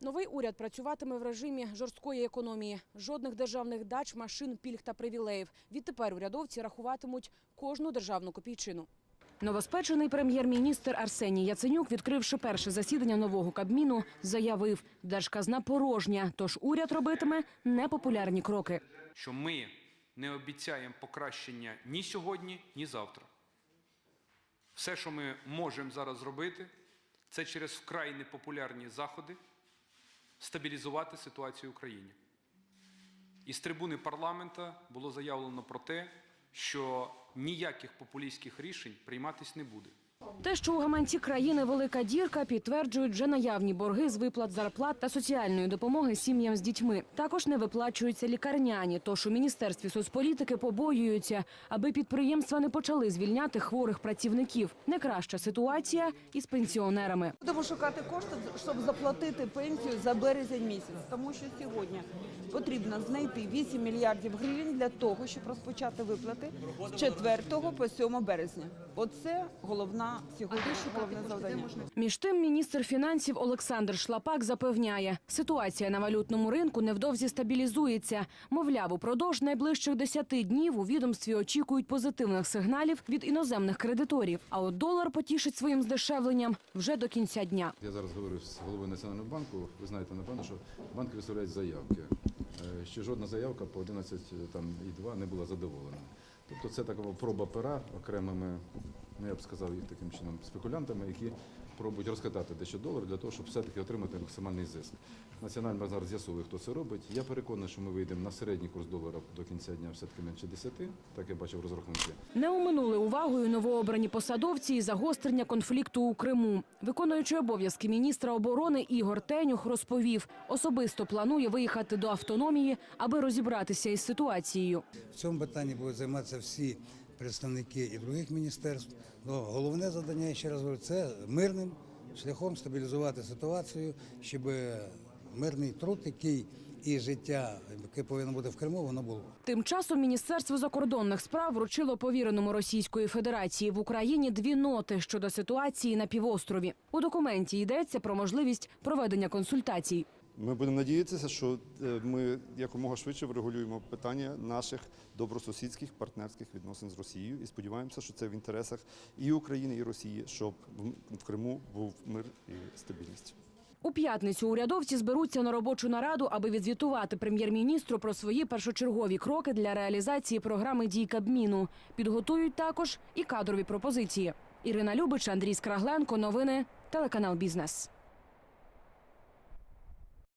Новий уряд працюватиме в режимі жорсткої економії. Жодних державних дач, машин, пільг та привілеїв. Відтепер урядовці рахуватимуть кожну державну копійчину. Новоспечений прем'єр-міністр Арсеній Яценюк, відкривши перше засідання нового кабміну, заявив, держказна порожня, тож уряд робитиме непопулярні кроки. що ми не обіцяємо покращення ні сьогодні, ні завтра. Все, що ми можемо зараз зробити, це через вкрай непопулярні заходи стабілізувати ситуацію в Україні. Із трибуни парламента було заявлено про те, що ніяких популістських рішень прийматись не буде. Те, що у гаманці країни велика дірка, підтверджують вже наявні борги з виплат зарплат та соціальної допомоги сім'ям з дітьми. Також не виплачуються лікарняні. Тож у міністерстві соцполітики побоюються, аби підприємства не почали звільняти хворих працівників. Не краща ситуація із пенсіонерами. Будемо шукати кошти, щоб заплатити пенсію за березень місяць, тому що сьогодні потрібно знайти 8 мільярдів гривень для того, щоб розпочати виплати з 4 по 7 березня. Оце головна сьогоднішнє головне завдання. Між тим, міністр фінансів Олександр Шлапак запевняє, ситуація на валютному ринку невдовзі стабілізується. Мовляв, упродовж найближчих 10 днів у відомстві очікують позитивних сигналів від іноземних кредиторів. А от долар потішить своїм здешевленням вже до кінця дня. Я зараз говорю з головою Національного банку. Ви знаєте, напевно, що банки виставляють заявки. Е, Ще жодна заявка по 11,2 не була задоволена. Тобто це така проба пера окремими, ну я б сказав їх таким чином, спекулянтами, які пробують розкатати дещо долар для того, щоб все-таки отримати максимальний зиск. Національний банк зараз з'ясовує, хто це робить. Я переконаний, що ми вийдемо на середній курс долара до кінця дня все-таки менше 10, так я бачив розрахунки. Не оминули увагою новообрані посадовці і загострення конфлікту у Криму. Виконуючий обов'язки міністра оборони Ігор Тенюх розповів, особисто планує виїхати до автономії, аби розібратися із ситуацією. В цьому питанні будуть займатися всі представники і других міністерств. Но головне завдання, ще раз говорю, це мирним шляхом стабілізувати ситуацію, щоб мирний труд, який і життя, яке повинно бути в Криму, воно було. Тим часом Міністерство закордонних справ вручило повіреному Російської Федерації в Україні дві ноти щодо ситуації на півострові. У документі йдеться про можливість проведення консультацій. Ми будемо надіятися, що е, ми якомога швидше врегулюємо питання наших добросусідських партнерських відносин з Росією і сподіваємося, що це в інтересах і України, і Росії, щоб в- Криму був мир і стабільність. У п'ятницю урядовці зберуться на робочу нараду, аби відзвітувати прем'єр-міністру про свої першочергові кроки для реалізації програми дій Кабміну. Підготують також і кадрові пропозиції. Ірина Любич, Андрій Скрагленко. Новини телеканал Бізнес.